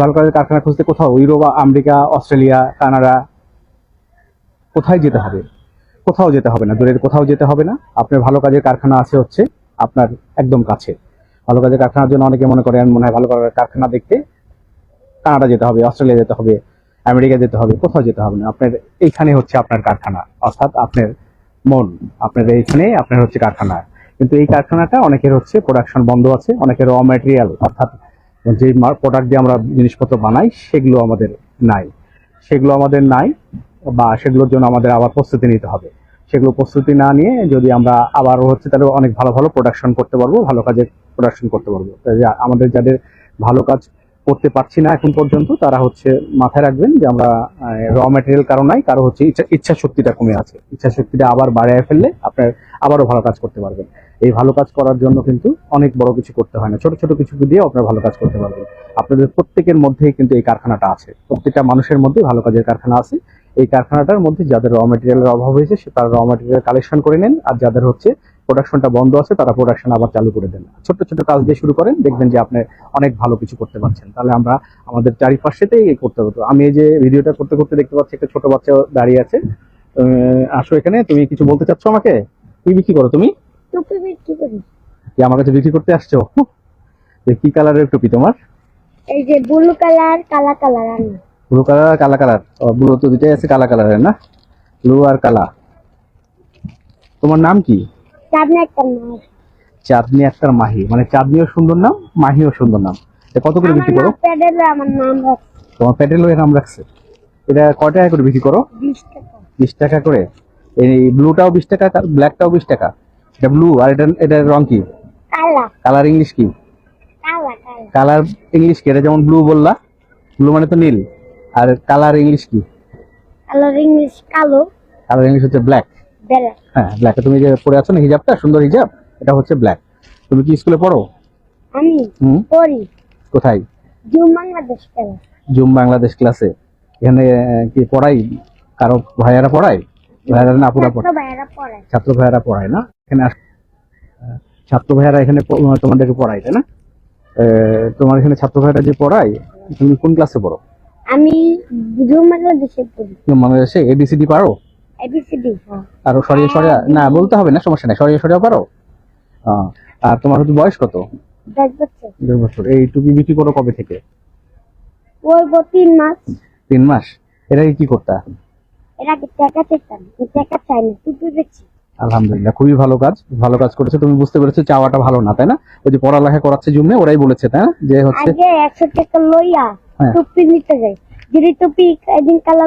ভালো কাজের কারখানা খুঁজতে কোথাও, ইউরোপ, আমেরিকা, অস্ট্রেলিয়া, কানাডা, কোথায় যেতে হবে? কোথাও যেতে হবে না, দূরের কোথাও যেতে হবে না। আপনার ভালো কাজের কারখানা আছে হচ্ছে আপনার একদম কাছে। ভালো কাজের কারখানার জন্য অনেকে মনে করেন, মনে হয় ভালো কাজের কারখানা দেখতে কানাডা যেতে হবে, অস্ট্রেলিয়া যেতে হবে, আমেরিকা যেতে হবে, কোথাও যেতে হবে না। আপনার এইখানে হচ্ছে আপনার কারখানা, অর্থাৎ আপনার মন, আপনার এইখানে আপনার হচ্ছে কারখানা। কিন্তু এই কারখানাটা অনেকের হচ্ছে প্রোডাকশন বন্ধ আছে, অনেকের র ম্যাটেরিয়াল অর্থাৎ যে প্রোডাক্ট দিয়ে আমরা জিনিসপত্র বানাই, সেগুলো আমাদের নাই। সেগুলো আমাদের নাই বা সেগুলোর জন্য আমাদের আবার প্রস্তুতি নিতে হবে। সেগুলো প্রস্তুতি না নিয়ে যদি আমরা আবার হচ্ছে তাহলে অনেক ভালো ভালো প্রোডাকশন করতে পারব, ভালো কাজের প্রোডাকশন করতে পারব। আমাদের যাদের ভালো কাজ করতে পারছি না এখন পর্যন্ত, তারা হচ্ছে মাথায় রাখবেন যে আমরা র ম্যাটেরিয়াল কারও নাই, কারও হচ্ছে ইচ্ছা ইচ্ছা শক্তিটা কমে আছে। ইচ্ছা শক্তিটা আবার বাড়ায় ফেললে আপনার আবারও ভালো কাজ করতে পারবেন। এই ভালো কাজ করার জন্য কিন্তু অনেক বড় কিছু করতে হয় না। ছোট ছোট কিছু দিয়ে আপনার ভালো কাজ করতে পারবেন। আপনাদের প্রত্যেকের মধ্যেই কিন্তু এই কারখানাটা আছে। প্রত্যেকটা মানুষের মধ্যে ভালো কাজের কারখানা আছে। এই কারখানাটার মধ্যে যাদের র মেটেরিয়ালের অভাব হয়েছে, সে তারা র মেটেরিয়াল কালেকশন করে নেন। আর যাদের হচ্ছে প্রোডাকশনটা বন্ধ আছে, তারা প্রোডাকশন আবার চালু করে দেন। ছোট ছোট কাজ দিয়ে শুরু করেন, দেখবেন যে আপনি অনেক ভালো কিছু করতে পারছেন। তাহলে আমরা আমাদের চারিপাশেতেই করতে হতো আমি এই যে ভিডিওটা করতে করতে দেখতে পাচ্ছি, একটা ছোট বাচ্চা দাঁড়িয়ে আছে। আসো এখানে, তুমি কিছু বলতে চাচ্ছ আমাকে? তুমি কি করো তুমি? টুপি বিক্রি করি? আমার কাছে বিক্রি করতে আসছো? কি কালারের টুপি তোমার? এই যে ব্লু কালার কালা কালার আমি ব্লু কালার আর কালা কালার ব্লু তো দুটাই আছে কালা কালারের না? ব্লু আর কালা। তোমার নাম কি? সামনে একটা মাছ চাঁদনি আক্তার মাহি মানে চাঁদনিও সুন্দর নাম মাহিও সুন্দর নাম। কত করে বিক্রি করো? প্যাডেল আমার নাম তোমার প্যাটেলও এর নাম রাখছে। এটা কয় টাকা করে বিক্রি করো? বিশ টাকা। বিশ টাকা করে। এই ব্লুটাও বিশ টাকা ব্ল্যাকটাও বিশ টাকা। এটা ব্লু আর এটা এটার রং কি? কালা কালার ইংলিশ কি? কালা কালা কালার ইংলিশ কি? এটা যেমন ব্লু বললা ব্লু মানে তো নীল। আর কালার ইংলিশ কি? কালার ইংলিশ কালো কালার ইংলিশ হচ্ছে ব্ল্যাক বেলা হ্যাঁ ব্ল্যাক তুমি যে পরে আছো না হিজাবটা সুন্দর হিজাব এটা হচ্ছে ব্ল্যাক তুমি কি স্কুলে পড়ো? আমি পড়ি। কোথায়? জুম বাংলাদেশ খেলা জুম বাংলাদেশ ক্লাসে। এখানে কি পড়াই? কারও ভাইয়ারা পড়ায়? ভাইয়ারা না আপুরা পড়ায় ছাত্র ভাইয়ারা পড়ায় না? এখানে ছাত্র ভাইয়ারা এখানে তোমাদেরকে পড়ায় তাই না? তোমার এখানে ছাত্র ভাইয়ারা যে পড়ায় তুমি কোন ক্লাসে পড়ো? আমি বাংলাদেশে পড়ি। বাংলাদেশে এবিসিডি পারো? এবিসিডি হ্যাঁ। আর সরিয়ে সরিয়া না বলতে হবে না সমস্যা নাই সরিয়ে সরিয়া পারো? আর তোমার হচ্ছে বয়স কত? দেড় বছর। এই টুপি বিক্রি করো কবে থেকে? ওই তিন মাস। তিন মাস। এটা কি করতা? এরা কি টাকা চেতাম টাকা চাই না টুপি বেচি আলহামদুলিল্লাহ খুবই ভালো কাজ ভালো কাজ করেছে। তুমি বুঝতে পেরেছ চাওয়াটা ভালো না তাই না? ওই যে পড়ালেখা করাচ্ছে জুমে ওরাই বলেছে তাই না? যে হচ্ছে আগে টাকা লইয়া হ্যাঁ। টুপি নিতে যাই। যদি টুপি একদিন কালা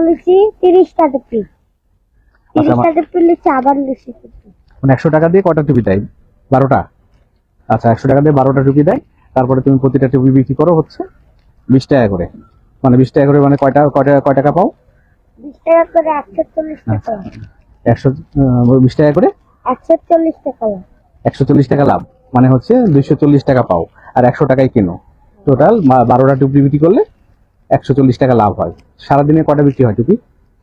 টুপি। আচ্ছা, টুপি আবার মানে একশো টাকা দিয়ে কটা টুপি দেয়? বারোটা? আচ্ছা একশো টাকা দিয়ে বারোটা টুপি দেয়। তারপরে তুমি প্রতিটা টুপি বিক্রি করো হচ্ছে বিশ টাকা করে। মানে বিশ টাকা করে মানে কয়টা কয়টা কয় টাকা পাও? টাকা করে একশো চল্লিশ টাকা একশো বিশ টাকা করে? একশো চল্লিশ টাকা লাভ। একশো চল্লিশ টাকা লাভ মানে হচ্ছে দুইশো চল্লিশ টাকা পাও আর একশো টাকায় কিনো। টোটাল বারোটা টুপি বিক্রি করলে একশো চল্লিশ টাকা লাভ হয়। সারাদিনে কটা বিক্রি হয় টুপি?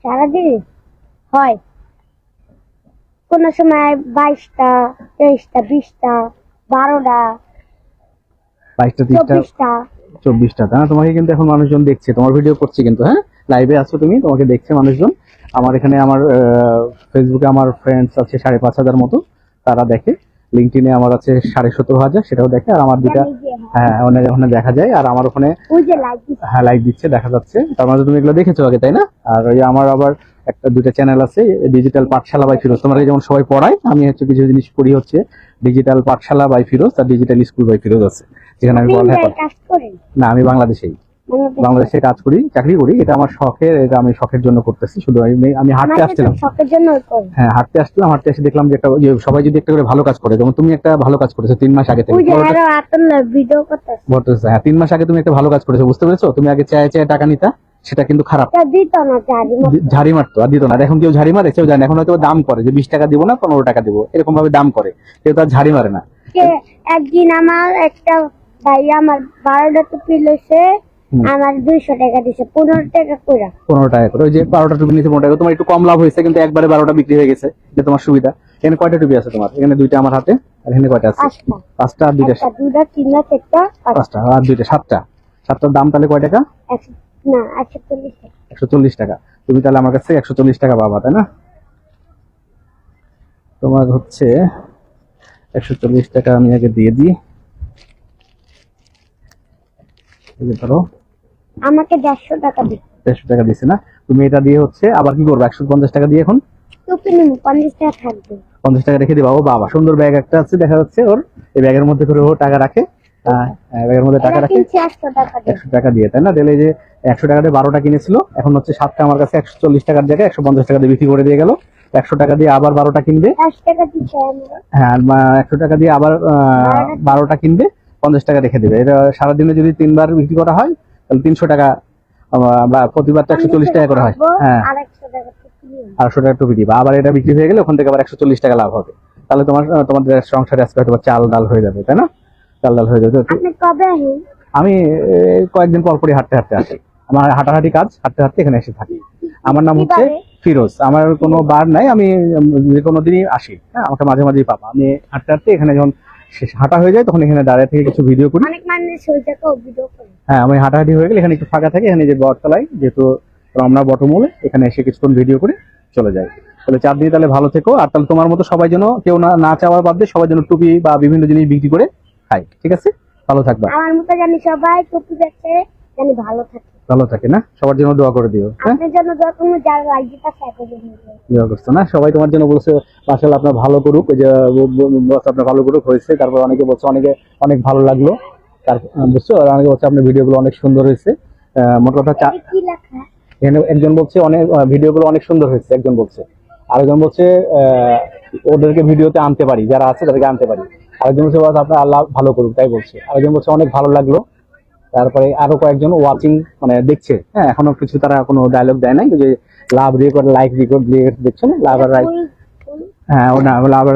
সারাদিন? হয়। কোন সময় বাইশটা তেইশটা বিশটা বারোটা বাইশটা তিরিশটা চব্বিশটা তাই না? তোমাকে কিন্তু এখন মানুষজন দেখছে। তোমার ভিডিও করছে কিন্তু হ্যাঁ? লাইভে আছো তুমি তোমাকে দেখছে মানুষজন। আমার এখানে আমার ফেসবুকে আমার ফ্রেন্ডস আছে সাড়ে পাঁচ হাজার মতো তারা দেখে। লিঙ্কটিনে আমার আছে সাড়ে সতেরো হাজার সেটাও দেখে। আর আমার যে হ্যাঁ। হ্যাঁ ওখানে ওখানে দেখা যায়। আর আমার ওখানে লাইক হ্যাঁ লাইভ দিচ্ছে দেখা যাচ্ছে। তার মানে তুমি এগুলো দেখেছ আগে তাই না? আর ওই আমার আবার একটা দুইটা চ্যানেল আছে ডিজিটাল পাঠশালা বাই ফিরোজ তোমাকে যেমন সবাই পড়ায় আমি হচ্ছে কিছু জিনিস পড়ি হচ্ছে ডিজিটাল পাঠশালা বাই ফিরোজ আর ডিজিটাল স্কুল বাই ফিরোজ আছে। যেখানে আমি করেন না আমি বাংলাদেশেই। বাংলাদেশে। কাজ করি চাকরি করি এটা আমার শখের এটা আমি শখের জন্য করতেছি। শুধু আমি আমি হাঁটতে আসছিলাম। শখের জন্য করেন হ্যাঁ হাঁটতে আসছিলাম হাঁটতে এসে দেখলাম যে একটা সবাই যদি একটা করে ভালো কাজ করে যেমন তুমি একটা ভালো কাজ করেছ তিন মাস আগে থেকে। হ্যাঁ তিন মাস আগে তুমি একটা ভালো কাজ করেছ বুঝতে পেরেছ? তুমি আগে চায় চায় টাকা নিতা সেটা কিন্তু খারাপ। ঝাড়ি মারতো। আর দিত না। এখন কেউ ঝাড়ি মারে কেউ জানে। এখন হয়তো দাম করে যে বিশ টাকা দিব না পনেরো টাকা দিব। এরকম ভাবে দাম করে। কেউ তার ঝাড়ি মারে না। একদিন আমার একটা ভাই আমার বারোটা টুপি লইছে আমার দুইশো টাকা দিছে পনেরো টাকা করে পনেরো টাকা করে। ওই যে বারোটা টুপি নিচে পনেরো টাকা তোমার একটু কম লাভ হয়েছে কিন্তু একবারে বারোটা বিক্রি হয়ে গেছে তোমার সুবিধা। এখানে কয়টা টুপি আছে তোমার? এখানে দুইটা আমার হাতে আর এখানে কয়টা আছে? পাঁচটা। আর দুইটা তিনটা চারটা পাঁচটা। আর দুইটা সাতটা। সাতটার দাম তাহলে কয় টাকা? না একশো চল্লিশ টাকা। একশো চল্লিশ টাকা। তুমি তাহলে আমার কাছে একশো চল্লিশ টাকা পাবা তাই না? তোমার হচ্ছে একশো চল্লিশ টাকা আমি আগে দিয়ে দিই এই যে ধরো আমাকে দেড়শো টাকা দিন। দেড়শো টাকা দিছে না? তুমি এটা দিয়ে হচ্ছে আবার কি করবে? একশো পঞ্চাশ টাকা দিয়ে এখন? টুপি নিব পঞ্চাশ টাকা থাকবে। পঞ্চাশ টাকা রেখে দিবা। ও বাবা সুন্দর ব্যাগ একটা আছে দেখা যাচ্ছে ওর। এই ব্যাগের মধ্যে করে ও টাকা রাখে। ব্যাগের মধ্যে টাকা রাখে। কিনছি একশো টাকা দিয়ে। একশো টাকা দিয়ে তাই না? তাহলে যে একশো টাকা দিয়ে বারোটা কিনেছিল এখন হচ্ছে সাতটা আমার কাছে একশো চল্লিশ টাকার জায়গায় একশো পঞ্চাশ টাকা দিয়ে বিক্রি করে দিয়ে গেল। একশো টাকা দিয়ে আবার বারোটা কিনবে। দশ টাকা দিচ্ছে হ্যাঁ একশো টাকা দিয়ে আবার আহ, বারোটা কিনবে। পঞ্চাশ টাকা রেখে দেবে। এটা সারাদিনে যদি তিনবার বিক্রি করা হয় তাহলে তিনশো টাকা বা প্রতিবার তো একশো চল্লিশ টাকা করে হয়। হ্যাঁ। একশো টাকা টুপি দিবা আবার এটা বিক্রি হয়ে গেলে ওখান থেকে আবার একশো চল্লিশ টাকা লাভ হবে। তাহলে তোমার তোমাদের সংসারে আজকে হয়তো চাল ডাল হয়ে যাবে তাই না? চাল ডাল হয়ে যাবে। আমি কয়েকদিন পর পরই হাঁটতে হাঁটতে আসি। আমার হাঁটাহাঁটি কাজ হাঁটতে হাঁটতে এখানে এসে থাকি। আমার নাম হচ্ছে ফিরোজ। আমার কোনো বার নাই আমি যে কোনো দিনই আসি। হ্যাঁ আমাকে মাঝে মাঝেই পাবা। আমি হাঁটতে হাঁটতে এখানে যখন শেষ হাঁটা হয়ে যায় তখন এখানে দাঁড়িয়ে থেকে কিছু ভিডিও করি। অনেক মানুষ ওইটাকেও ভিডিও করে। হ্যাঁ আমি হাঁটাহাঁটি হয়ে গেলে এখানে একটু ফাঁকা থাকে এখানে যে বটতলায় যেহেতু রমনা বটমূলে এখানে এসে কিছুক্ষণ ভিডিও করে চলে যায় তাহলে চার দিন তাহলে ভালো থেকো আর তাহলে তোমার মতো সবাই যেন কেউ না না চাওয়ার বাদ দিয়ে সবাই যেন টুপি বা বিভিন্ন জিনিস বিক্রি করে খায় ঠিক আছে? ভালো থাকবা। আমার মতো জানি সবাই টুপি বেচে জানি ভালো থাকে। ভালো থাকে না? সবার জন্য দোয়া করে দিও হ্যাঁ? আপনার জন্য যখন যার রাজ্যটা সাইকেল দোয়া করছ না? সবাই তোমার জন্য বলছে মাসাল আপনার ভালো করুক ওই যে আপনার ভালো করুক হয়েছে তারপর অনেকে বলছে অনেকে অনেক ভালো লাগল। তারপর বুঝছ? আর অনেকে বলছে আপনার ভিডিওগুলো অনেক সুন্দর হয়েছে। মোট কথা একজন বলছে অনেক ভিডিওগুলো অনেক সুন্দর হয়েছে একজন বলছে। আরেকজন বলছে আহ, ওদেরকে ভিডিওতে আনতে পারি যারা আছে তাদেরকে আনতে পারি। আরেকজন বলছে "বাস, আপনার আল্লাহ ভালো করুক তাই বলছে। আরেকজন বলছে অনেক ভালো লাগল। তারপরে আরও কয়েকজন ওয়াচিং মানে দেখছে। হ্যাঁ এখনও কিছু তারা কোনো ডায়লগ দেয় নাই যে লাভ রেকর্ড লাইক রেকর্ড দিয়ে দেখছ না? লাভ আর লাইক হ্যাঁ ওনা লাভ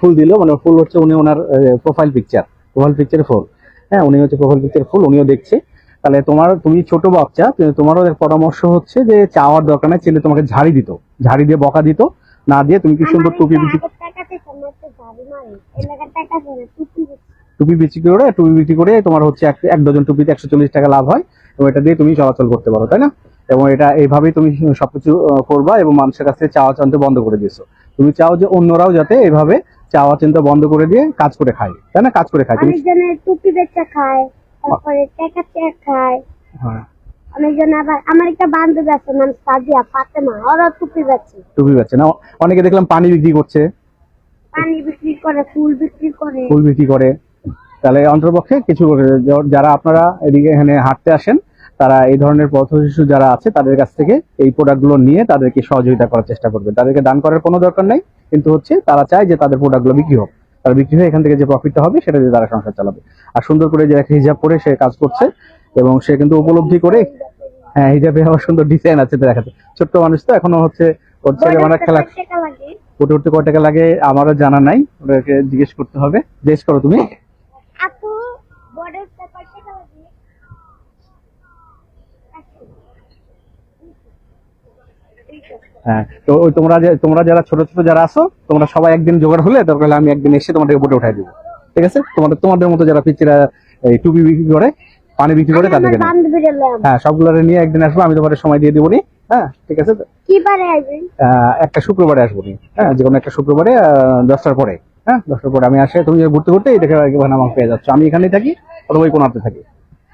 ফুল দিল মানে ফুল হচ্ছে উনি ওনার প্রোফাইল পিকচার প্রোফাইল পিকচারে ফুল হ্যাঁ উনি হচ্ছে প্রোফাইল পিকচার ফুল উনিও দেখছে। তাহলে তোমার তুমি ছোট বাচ্চা তোমারও পরামর্শ হচ্ছে যে চাওয়ার দরকার নাই ছেলে তোমাকে ঝাড়ি দিত ঝাড়ি দিয়ে বকা দিত না দিয়ে তুমি কি সুন্দর টুপি টুপি বিক্রি করে টুপি বিক্রি করে তোমার হচ্ছে এক ডজন টুপিতে একশো চল্লিশ টাকা লাভ হয় এবং এটা দিয়ে তুমি চলাচল করতে পারো তাই না? এবং এটা এইভাবেই তুমি সবকিছু করবা এবং মানুষের কাছে চাওয়া চানতে বন্ধ করে দিয়েছ। তুমি চাও যে অন্যরাও যাতে এইভাবে চাওয়া চিন্তা বন্ধ করে দিয়ে কাজ করে খায় তাই না? কাজ করে খায়। তুমি টুপি বেচা খায় তারপরে টাকা খায়। হ্যাঁ। আমার একটা বান্ধবী আছে নাম সাদিয়া ফাতেমা ওরা টুপি বেচে। টুপি পাচ্ছে না? অনেকে দেখলাম পানি বিক্রি করছে। পানি বিক্রি করে ফুল বিক্রি করে। ফুল বিক্রি করে। তাহলে অন্তর্পক্ষে কিছু যারা আপনারা এদিকে এখানে হাঁটতে আসেন তারা এই ধরনের পথ শিশু যারা আছে তাদের কাছ থেকে এই প্রোডাক্টগুলো নিয়ে তাদেরকে সহযোগিতা করার চেষ্টা করবে। তাদেরকে দান করার কোনো দরকার নেই কিন্তু হচ্ছে তারা চায় যে তাদের প্রোডাক্টগুলো বিক্রি হোক। তারা বিক্রি হয়ে এখান থেকে যে প্রফিটটা হবে সেটা দিয়ে তারা সংসার চালাবে। আর সুন্দর করে যে একটা হিজাব পরে সে কাজ করছে এবং সে কিন্তু উপলব্ধি করে হ্যাঁ হিজাবে আমার সুন্দর ডিজাইন আছে দেখাতে। ছোট্ট মানুষ তো এখনও হচ্ছে ওর ছেলে মানে খেলা উঠে উঠতে কয় টাকা লাগে আমারও জানা নাই। ওটাকে জিজ্ঞেস করতে হবে। জিজ্ঞেস করো তুমি আপু বড় টাকা টাকা লাগে হ্যাঁ তো ওই তোমরা যে তোমরা যারা ছোট ছোট যারা আছো তোমরা সবাই একদিন জোগাড় হলে দরকার হলে আমি একদিন এসে তোমাদেরকে বোটে উঠাই দিব। ঠিক আছে? তোমাদের তোমাদের মতো যারা পিচিরা এই টুপি বিক্রি করে পানি বিক্রি করে তাদেরকে হ্যাঁ সবগুলোরে নিয়ে একদিন আসব আমি তোমাদের সময় দিয়ে দিবনি হ্যাঁ ঠিক আছে? কি বারে আসবেন? আহ, একটা শুক্রবারে আসব হ্যাঁ যে কোনো একটা শুক্রবারে দশটার পরে। হ্যাঁ দশটার পরে আমি আসে, তুমি ঘুরতে ঘুরতে এই দেখে এখানে আমাকে পেয়ে যাচ্ছ। আমি এখানেই থাকি, অথবা কোনাতে থাকি।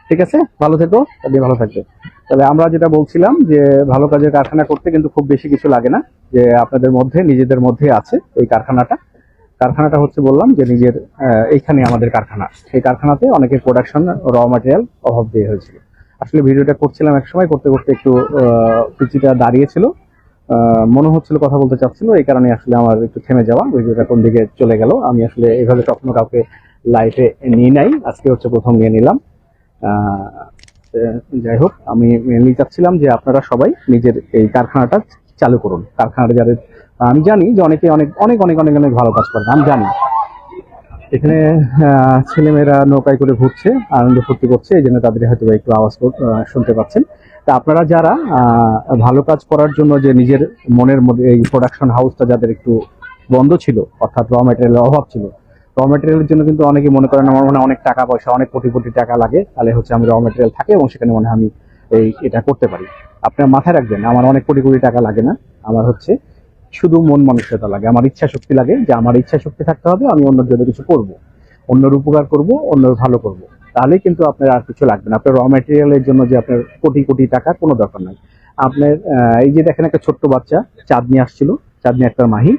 ঠিক আছে? ভালো থেকো তাহলে ভালো থাকবে তাহলে আমরা যেটা বলছিলাম যে, ভালো কাজের কারখানা করতে কিন্তু খুব বেশি কিছু লাগে না, যে আপনাদের মধ্যে, নিজেদের মধ্যে আছে এই কারখানাটা। কারখানাটা হচ্ছে বললাম যে, নিজের এইখানে আমাদের কারখানা। এই কারখানাতে অনেকের প্রোডাকশন র ম্যাটেরিয়াল অভাব দিয়ে হয়েছিল। আসলে ভিডিওটা করছিলাম এক সময় করতে করতে একটু পিচিটা দাঁড়িয়েছিল। মনে হচ্ছিল, কথা বলতে চাচ্ছিল, এই কারণে আসলে আমার একটু থেমে যাওয়া। ভিডিওটা কোন দিকে চলে গেল, আমি আসলে এভাবে কখনো কাউকে লাইফে নিয়ে নাই। আজকে হচ্ছে প্রথম নিয়ে নিলাম। যাই হোক, আমি মেনলি চাচ্ছিলাম যে আপনারা সবাই নিজের এই কারখানাটা চালু করুন। কারখানাটা যাদের, আমি জানি যে অনেকে অনেক অনেক অনেক অনেক অনেক ভালো কাজ করেন, আমি জানি। এখানে ছেলেমেয়েরা নৌকায় করে ঘুরছে, আনন্দ ফুর্তি করছে, এই জন্য তাদের হয়তো একটু আওয়াজ শুনতে পাচ্ছেন। তা আপনারা যারা ভালো কাজ করার জন্য যে নিজের মনের মধ্যে এই প্রোডাকশন হাউসটা যাদের একটু বন্ধ ছিল, অর্থাৎ র ম্যাটেরিয়ালের অভাব ছিল র মেটেরিয়ালের জন্য কিন্তু অনেকে মনে করেন, আমার মনে অনেক টাকা পয়সা, অনেক কোটি কোটি টাকা লাগে, তাহলে হচ্ছে আমি র মেটেরিয়াল থাকে এবং সেখানে মনে হয় আমি এই এটা করতে পারি। আপনার মাথায় রাখবেন, আমার অনেক কোটি কোটি টাকা লাগে না, আমার হচ্ছে। শুধু মন মানসিকতা লাগে। আমার ইচ্ছা শক্তি লাগে যে আমার ইচ্ছা শক্তি থাকতে হবে, আমি অন্যের জন্য কিছু করব। অন্যের উপকার করব, অন্যের ভালো করব। তাহলে কিন্তু আপনার আর কিছু লাগবে না। আপনার র মেটেরিয়ালের জন্য যে আপনার কোটি কোটি টাকা কোনো দরকার নাই। আপনার এই যে দেখেন একটা ছোট্ট বাচ্চা, চাঁদনি আসছিল। চাঁদনি একটা মাহি।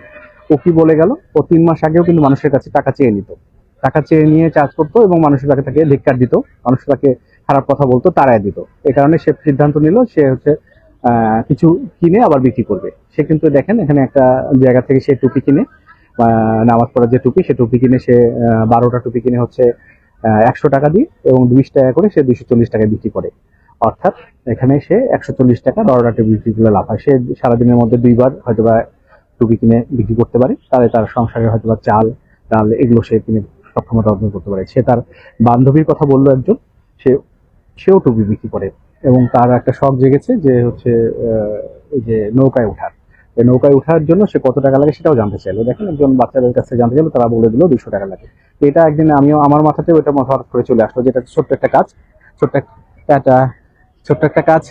ও কি বলে গেল? ও তিন মাস আগেও কিন্তু মানুষের কাছে টাকা চেয়ে নিত। টাকা চেয়ে নিয়ে চার্জ করতো এবং মানুষের কাছে তাকে ধিক্কার দিত। মানুষের তাকে খারাপ কথা বলতো তারাই দিত। এই কারণে সে সিদ্ধান্ত নিল, সে হচ্ছে কিছু কিনে আবার বিক্রি করবে। সে কিন্তু দেখেন, এখানে একটা জায়গা থেকে সে টুপি কিনে নামাজ পড়ার যে টুপি, সে টুপি কিনে সে বারোটা টুপি কিনে হচ্ছে একশো টাকা দিয়ে এবং বিশ টাকা করে সে দুইশো চল্লিশ টাকায় বিক্রি করে। অর্থাৎ এখানে সে একশো চল্লিশ টাকা বারোটা টুপি বিক্রি করলে লাভ হয়। সে সারাদিনের মধ্যে দুইবার হয়তো বা টুপি কিনে বিক্রি করতে পারে, তাহলে তার সংসারে হয়তো বা চাল, ডাল এগুলো সে কিনে সক্ষমতা অর্জন করতে পারে। সে তার বান্ধবীর কথা বলল একজন, সে, সেও টুপি বিক্রি করে। এবং তার একটা শখ জেগেছে যে হচ্ছে আহ, এই যে নৌকায় ওঠার। নৌকায় ওঠার জন্য সে কত টাকা লাগে সেটাও জানতে চাইলো। দেখেন একজন বাচ্চাদের কাছে জানতে চাইলো তারা বলে দিল দুশো টাকা লাগে। এটা একদিন আমিও আমার মাথাতেও এটা হঠাৎ করে চলে আসলো যেটা ছোট্ট একটা কাজ। ছোট্ট একটা ছোট্ট একটা কাজ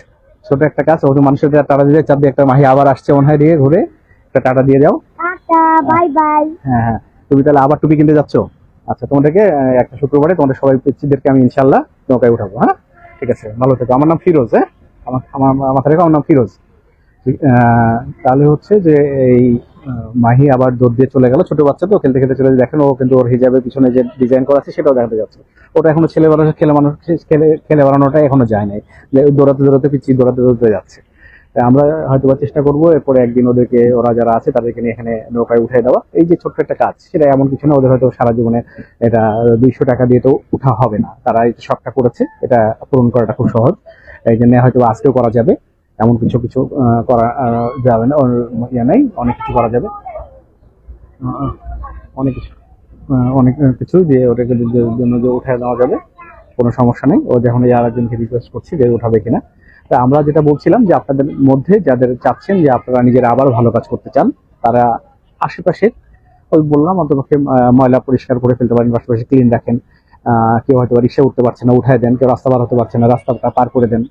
ছোট্ট একটা কাজ। ওদের মানুষের টাটা দিয়ে চাপ দিয়ে একটা মাহি আবার আসছে মনে হয় দিয়ে ঘুরে। একটা টাটা দিয়ে যাও। Bye bye. হ্যাঁ হ্যাঁ। তুমি তাহলে আবার টুপি কিনতে যাচ্ছ? আচ্ছা তোমাদেরকে একটা শুক্রবারে তোমাদের সবাই পিচ্ছিদেরকে আমি ইনশাল্লাহ নৌকায় উঠাবো হ্যাঁ? ঠিক আছে, ভালো থেকো। আমার নাম ফিরোজ হ্যাঁ? আমার আমার রেখো আমার নাম ফিরোজ। তাহলে হচ্ছে যে এই মাহি আবার দৌড় দিয়ে চলে গেল, ছোট বাচ্চা তো, খেলতে খেলতে চলে দেখেন ও কিন্তু ওর হিজাবের পিছনে যে ডিজাইন করা আছে, সেটাও দেখাতে যাচ্ছে। ওটা এখনও ছেলে মানুষ, খেলে মানুষ, খেলে খেলে বেড়ানোটা এখনও যায় নাই। দৌড়াতে দৌড়াতে পিচ্ছি দৌড়াতে দৌড়াতে যাচ্ছে। আমরা হয়তো বা চেষ্টা করব, এরপরে একদিন ওদেরকে, ওরা যারা আছে তাদেরকে নিয়ে এখানে নৌকায় উঠে দেওয়া। এই যে ছোট্ট একটা কাজ, সেটা এমন কিছু না, ওদের হয়তো সারা জীবনে এটা দুইশো টাকা দিয়ে তো উঠা হবে না। তারা এই শখটা করেছে, এটা পূরণ করাটা খুব সহজ। এই জন্য হয়তো আজকেও করা যাবে। এমন কিছু কিছু করা যাবে না ইয়ে নেই, অনেক কিছু করা যাবে। অনেক কিছু অনেক কিছু যে ওটাকে জন্য যে উঠে নেওয়া যাবে, কোনো সমস্যা নেই। ও যখন এই আরেকজনকে রিকোয়েস্ট করছি যে উঠাবে কিনা তা আমরা যেটা বলছিলাম যে আপনাদের মধ্যে যাদের চাচ্ছেন যে আপনারা নিজেরা আবার ভালো কাজ করতে চান, তারা আশেপাশে ওই বললাম অন্তপক্ষে ময়লা পরিষ্কার করে ফেলতে পারেন আশেপাশে ক্লিন রাখেন। কেউ হয়তো রিক্সা উঠতে পারছে না, উঠায় দেন, কেউ রাস্তা পার হতে পারছে না রাস্তাটা পার করে দেন।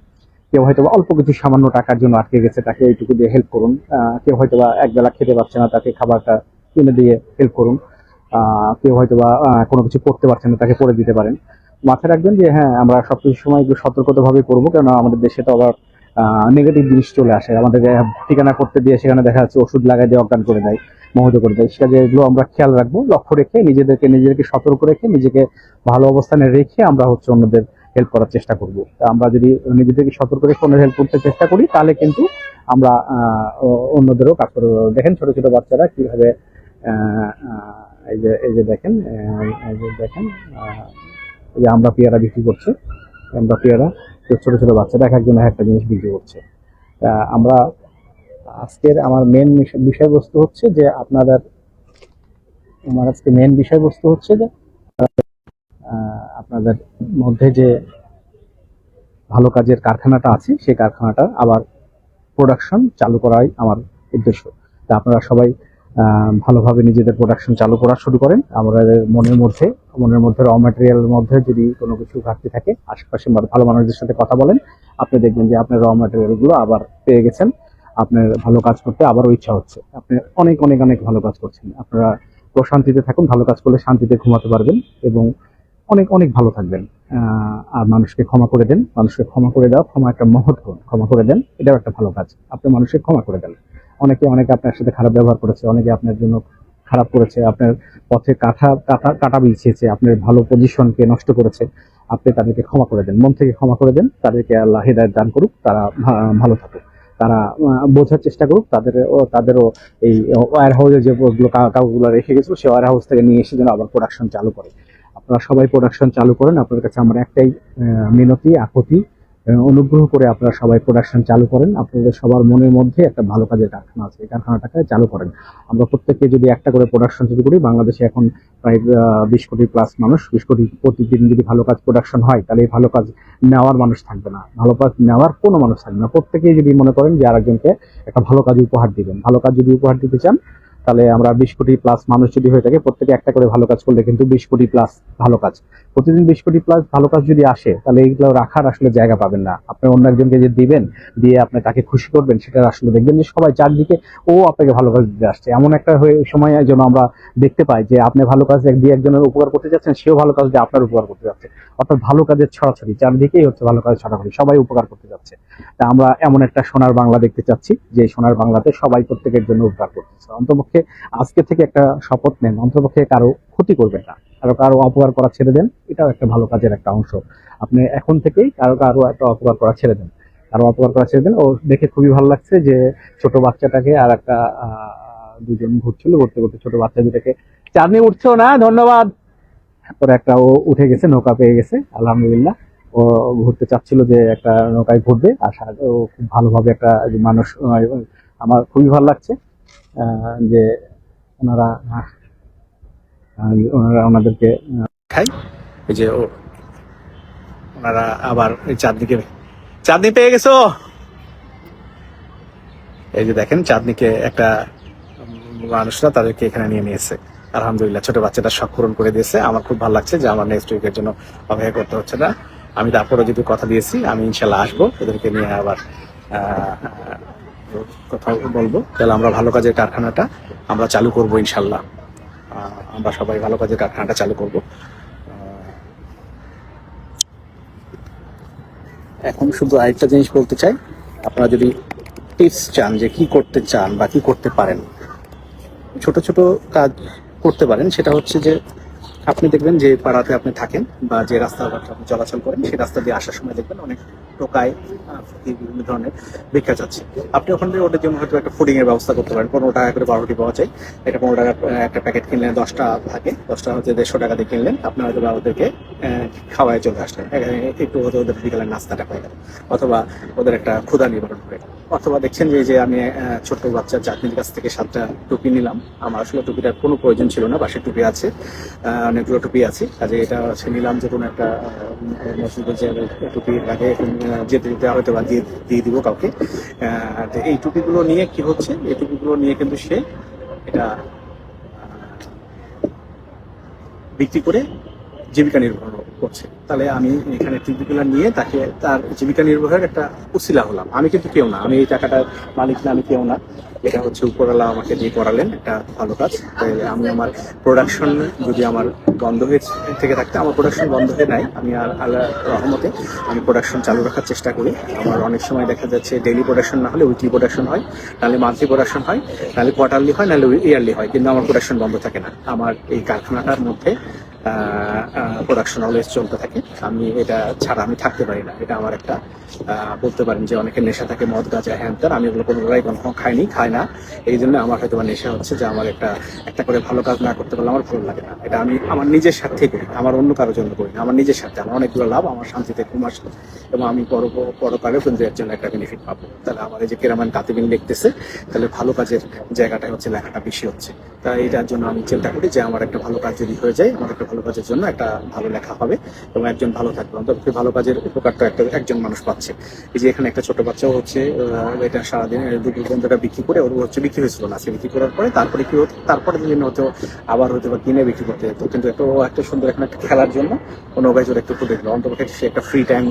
কেউ হয়তো অল্প কিছু সামান্য টাকার জন্য আটকে গেছে, তাকে এইটুকু দিয়ে হেল্প করুন। কেউ হয়তো বা একবেলা খেতে পারছে না, তাকে খাবারটা কিনে দিয়ে হেল্প করুন। কেউ হয়তো বা কোনো কিছু করতে পারছে না, তাকে করে দিতে পারেন। মাথায় রাখবেন যে হ্যাঁ আমরা সবকিছু সময় একটু সতর্কতাভাবে করব, কেননা আমাদের দেশে তো আবার নেগেটিভ জিনিস চলে আসে। আমাদের ঠিকানা করতে দিয়ে সেখানে দেখা যাচ্ছে ওষুধ লাগাই দিয়ে অজ্ঞান করে দেয়, মহত করে দেয়। সেটা যেগুলো আমরা খেয়াল রাখব, লক্ষ্য রেখে নিজেদেরকে নিজেদেরকে সতর্ক রেখে নিজেকে ভালো অবস্থানে রেখে আমরা হচ্ছে অন্যদের হেল্প করার চেষ্টা করব। তা আমরা যদি নিজেদেরকে সতর্ক রেখে অন্যের হেল্প করতে চেষ্টা করি, তাহলে কিন্তু আমরা অন্যদেরও কাজ করে দেখেন ছোট ছোট বাচ্চারা কীভাবে এই যে এই যে দেখেন এই যে দেখেন এই আমরা পেয়ারা বিক্রি করছে। আমরা পেয়ারা ছোট ছোট বাচ্চারা এক একজন এক একটা জিনিস বিক্রি করছে। আমরা আজকের আমার মেন বিষয়বস্তু হচ্ছে যে আপনাদের, আমার আজকে মেন বিষয়বস্তু হচ্ছে যে আপনাদের মধ্যে যে ভালো কাজের কারখানাটা আছে, সেই কারখানাটা আবার প্রোডাকশন চালু করাই আমার উদ্দেশ্য। তা আপনারা সবাই ভালোভাবে নিজেদের প্রোডাকশন চালু করা শুরু করেন। আমাদের মনের মধ্যে মনের মধ্যে র ম্যাটেরিয়ালের মধ্যে যদি কোনো কিছু ঘাটতি থাকে, আশেপাশে ভালো মানুষদের সাথে কথা বলেন, আপনি দেখবেন যে আপনার র ম্যাটেরিয়ালগুলো আবার পেয়ে গেছেন। আপনার ভালো কাজ করতে আবারও ইচ্ছা হচ্ছে। আপনি অনেক অনেক অনেক ভালো কাজ করছেন। আপনারা প্রশান্তিতে থাকুন, ভালো কাজ করলে শান্তিতে ঘুমাতে পারবেন এবং অনেক অনেক ভালো থাকবেন। আর মানুষকে ক্ষমা করে দেন। মানুষকে ক্ষমা করে দেওয়া ক্ষমা একটা মহৎ ক্ষমা করে দেন। এটাও একটা ভালো কাজ। আপনি মানুষকে ক্ষমা করে দেন। অনেকে অনেকে আপনার সাথে খারাপ ব্যবহার করেছে, অনেকে আপনার জন্য খারাপ করেছে, আপনার পথে কাটা কাটা কাটা বিছিয়েছে, আপনার ভালো পজিশনকে নষ্ট করেছে, আপনি তাদেরকে ক্ষমা করে দেন। মন থেকে ক্ষমা করে দেন, তাদেরকে আল্লাহ হেদায়ত দান করুক, তারা ভালো থাকুক। তারা বোঝার চেষ্টা করুক, তাদের তাদেরও এই ওয়ার হাউসে যে কাগজগুলো রেখে গেছিল সেই ওয়ার হাউস থেকে নিয়ে এসে যেন আবার প্রোডাকশন চালু করে। আপনারা সবাই প্রোডাকশন চালু করেন, আপনাদের কাছে আমার একটাই মিনতি আকুতি অনুগ্রহ করে আপনারা সবাই প্রোডাকশন চালু করেন। আপনাদের সবার মনের মধ্যে একটা ভালো কাজের কারখানা আছে, এই কারখানাটাকে চালু করেন। আমরা প্রত্যেকে যদি একটা করে প্রোডাকশন শুরু করি, বাংলাদেশে এখন প্রায় বিশ কোটি প্লাস মানুষ, বিশ কোটি প্রতিদিন যদি ভালো কাজ প্রোডাকশন হয়, তাহলে এই ভালো কাজ নেওয়ার মানুষ থাকবে না। ভালো কাজ নেওয়ার কোনো মানুষ থাকবে না। প্রত্যেকেই যদি মনে করেন যে আরেকজনকে একটা ভালো কাজ উপহার দিবেন। ভালো কাজ যদি উপহার দিতে চান তাহলে আমরা বিশ কোটি প্লাস মানুষ যদি হয়ে থাকে, প্রত্যেকে একটা করে ভালো কাজ করলে কিন্তু বিশ কোটি প্লাস ভালো কাজ। প্রতিদিন বিশ কোটি প্লাস ভালো কাজ যদি আসে, তাহলে এইগুলো রাখার আসলে জায়গা পাবেন না। আপনি অন্য একজনকে যে দিবেন, দিয়ে আপনি তাকে খুশি করবেন, সেটা আসলে দেখবেন যে সবাই চারদিকে, ও আপনাকে ভালো কাজ দিতে আসছে। এমন একটা হয়ে, সময় যেন আমরা দেখতে পাই যে আপনি ভালো কাজ এক দিয়ে একজনের উপকার করতে যাচ্ছেন, সেও ভালো কাজ দিয়ে আপনার উপকার করতে যাচ্ছে। অর্থাৎ ভালো কাজের ছড়াছড়ি, চারদিকেই হচ্ছে ভালো কাজের ছড়াছড়ি, সবাই উপকার করতে যাচ্ছে। তা আমরা এমন একটা সোনার বাংলা দেখতে চাচ্ছি, যে সোনার বাংলাতে সবাই প্রত্যেকের জন্য উপকার করতেছে। অন্তপক্ষে আজকে থেকে একটা শপথ নেন। অন্তপক্ষে কারও ক্ষতি করবেন না। কারও কারও অপকার করা ছেড়ে দেন, এটাও একটা ভালো কাজের একটা অংশ। আপনি এখন থেকেই কারও কারও একটা অপকার করা ছেড়ে দেন। কারও অপকার করা ছেড়ে দেন, ও দেখে খুবই ভালো লাগছে যে ছোট বাচ্চাটাকে আর একটা দুজন ঘুরছিল, ঘুরতে ঘুরতে ছোট বাচ্চা দুটাকে চাঁদনি উঠছো না, ধন্যবাদ। পরে একটা ও উঠে গেছে, নৌকা পেয়ে গেছে, আলহামদুলিল্লাহ। ও ঘুরতে চাচ্ছিল যে একটা নৌকায় ঘুরবে আর ও খুব ভালোভাবে একটা মানুষ, আমার খুবই ভালো লাগছে। যে ওনারা ওনারা ওনাদেরকে খাই। এই যে ওনারা আবার চাঁদনিকে চাঁদনি পেয়ে গেছো? এই যে দেখেন, চাঁদনিকে একটা মানুষরা তাদেরকে এখানে নিয়ে নিয়েছে। আলহামদুলিল্লাহ, ছোট বাচ্চাটা শখ পূরণ করে দিয়েছে। আমার খুব ভালো লাগছে যে আমার নেক্সট উইকের জন্য অপেক্ষা করতে হচ্ছে না। আমি তারপরে যদি কথা দিয়েছি, আমি ইনশাল্লাহ আসব। ওদেরকে নিয়ে আবার কথা বলব। তাহলে আমরা ভালো কাজের কারখানাটা আমরা চালু করব ইনশাল্লাহ। আমরা সবাই ভালো কাজের কারখানাটা চালু করব। এখন শুধু আরেকটা জিনিস বলতে চাই, আপনারা যদি টিপস চান যে কি করতে চান বা কি করতে পারেন, ছোট ছোট কাজ করতে পারেন, সেটা হচ্ছে যে আপনি দেখবেন যে পাড়াতে আপনি থাকেন বা যে রাস্তা আপনি চলাচল করেন, সেই রাস্তা দিয়ে আসার সময় দেখবেন অনেক টোকায় বিভিন্ন ধরনের ভিক্ষা যাচ্ছে আপনি ওখান থেকে ওটার জন্য হয়তো একটা ফুডিং এর ব্যবস্থা করতে পারেন। পনেরো টাকা করে বারোটি পাওয়া যায়। এটা পনেরো টাকা একটা প্যাকেট কিনলেন, দশটা থাকে। দশটা হচ্ছে দেড়শো টাকা দিয়ে কিনলেন। আপনি হয়তো বা ওদেরকে খাওয়ায় চলে আসলেন। একটু হয়তো ওদের বিকালের নাস্তাটা হয়ে গেল। অথবা ওদের একটা ক্ষুধা নিবারণ হয়ে গেল। অথবা দেখছেন যে যে আমি ছোট্ট বাচ্চা চাকরির কাছ থেকে সাতটা টুপি নিলাম। আমার আসলে টুপিটার কোনো প্রয়োজন ছিল না বাসে টুপি আছে অনেকগুলো টুপি আছে। কাজে এটা হচ্ছে নিলাম যে কোনো একটা টুপি লাগে যেতে যেতে হয়তো বা দিয়ে দিয়ে দিব কাউকে। এই টুপিগুলো নিয়ে কি হচ্ছে? এই টুপিগুলো নিয়ে কিন্তু সে এটা বিক্রি করে জীবিকা নির্বাহ করছে। তাহলে আমি এখানে টুপিগুলো নিয়ে তাকে তার জীবিকা নির্বাহের একটা উসিলা হলাম। আমি কিন্তু কেউ না, আমি এই টাকাটার মালিক না, আমি কেউ না। এটা হচ্ছে উপরওয়ালা আমাকে দিয়ে করালেন একটা ভালো কাজ। আমি আমার প্রোডাকশন যদি আমার বন্ধ হয়ে থেকে থাকতে, আমার প্রোডাকশন বন্ধ হয়ে নাই, আমি আর আল্লাহ রহমতে আমি প্রোডাকশন চালু রাখার চেষ্টা করি। আমার অনেক সময় দেখা যাচ্ছে ডেইলি প্রোডাকশন না হলে উইকলি প্রোডাকশন হয়, নাহলে মান্থলি প্রোডাকশন হয়, নাহলে কোয়ার্টারলি হয়, নাহলে ইয়ারলি হয়, কিন্তু আমার প্রোডাকশন বন্ধ থাকে না। আমার এই কারখানাটার মধ্যে প্রোডাকশন অলওয়েজ চলতে থাকে। আমি এটা ছাড়া আমি থাকতে পারি না। এটা আমার একটা বলতে পারেন যে অনেকের নেশা থাকে, মদ গাঁজা হ্যান ত্যান আমি এগুলো কোনোটাই কখনো খাইনি, খাই না। এই জন্য আমার হয়তো বা নেশা হচ্ছে যে আমার একটা একটা করে ভালো কাজ না করতে পারলে আমার ভালো লাগে না। এটা আমি আমার নিজের স্বার্থে করি, আমার অন্য কারোর জন্য করি না। আমার নিজের স্বার্থে, আমার অনেকগুলো লাভ, আমার শান্তিতে ঘুম আসবে এবং আমি পর পরকালেও কিন্তু এর জন্য একটা বেনিফিট পাবো। তাহলে আমার এই যে কেরামান কাতিবিন লিখতেছে, তাহলে ভালো কাজের জায়গাটাই হচ্ছে, লেখাটা বেশি হচ্ছে। তাই এটার জন্য আমি চিন্তা করি যে আমার একটা ভালো কাজ যদি হয়ে যায়, আমার একটা ভালো কাজের জন্য একটা ভালো লেখা হবে এবং একজন ভালো থাকবে। অন্তত ভালো কাজের উপকারটা একটা একজন মানুষ পাচ্ছে। এই যে এখানে একটা ছোট বাচ্চাও হচ্ছে এটা সারাদিন দুটো গ্রন্থটা বিক্রি করে ওর হচ্ছে বিক্রি হয়েছিল না। সে বিক্রি করার পরে তারপরে কি হতো, তারপরে দিন হতো আবার হয়তো বা কিনে বিক্রি করতে যেত। কিন্তু একটা একটা সুন্দর এখানে একটা খেলার জন্য কোনো বাইজোর একটু দেখল। অন্তপক্ষে সে একটা ফ্রি টাইম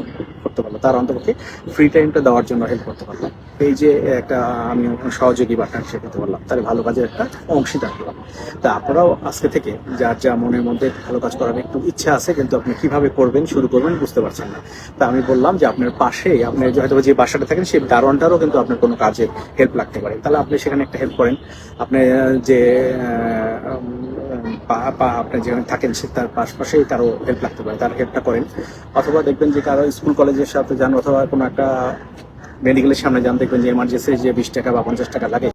করতে পারল। তার অন্তপক্ষে ফ্রি টাইমটা দেওয়ার জন্য হেল্প করতে পারলাম এই যে একটা আমি সহযোগী বা পার্টনারশিপ হতে পারলাম। তাহলে ভালো কাজের একটা অংশীদার হলাম। তা আপনারাও আজকে থেকে যার যা মনের মধ্যে ভালো কাজ করার একটু ইচ্ছা আছে, কিন্তু আপনি কীভাবে করবেন, শুরু করবেন বুঝতে পারছেন না। তা আমি বললাম যে আপনার পাশে আপনি হয়তো যে বাসাটা থাকেন, সেই দারোয়ানটারও কিন্তু আপনার কোনো কাজে হেল্প লাগতে পারে। তাহলে আপনি সেখানে একটা হেল্প করেন। আপনি যে পা- পা আপনি যেখানে থাকেন সে তার পাশপাশেই তারও হেল্প লাগতে পারে, তার হেল্পটা করেন। অথবা দেখবেন যে কারও স্কুল কলেজের সাথে যান, অথবা কোনো একটা মেডিকেলের সামনে যান, দেখবেন যে এমার্জেন্সি যে বিশ টাকা বা পঞ্চাশ টাকা লাগে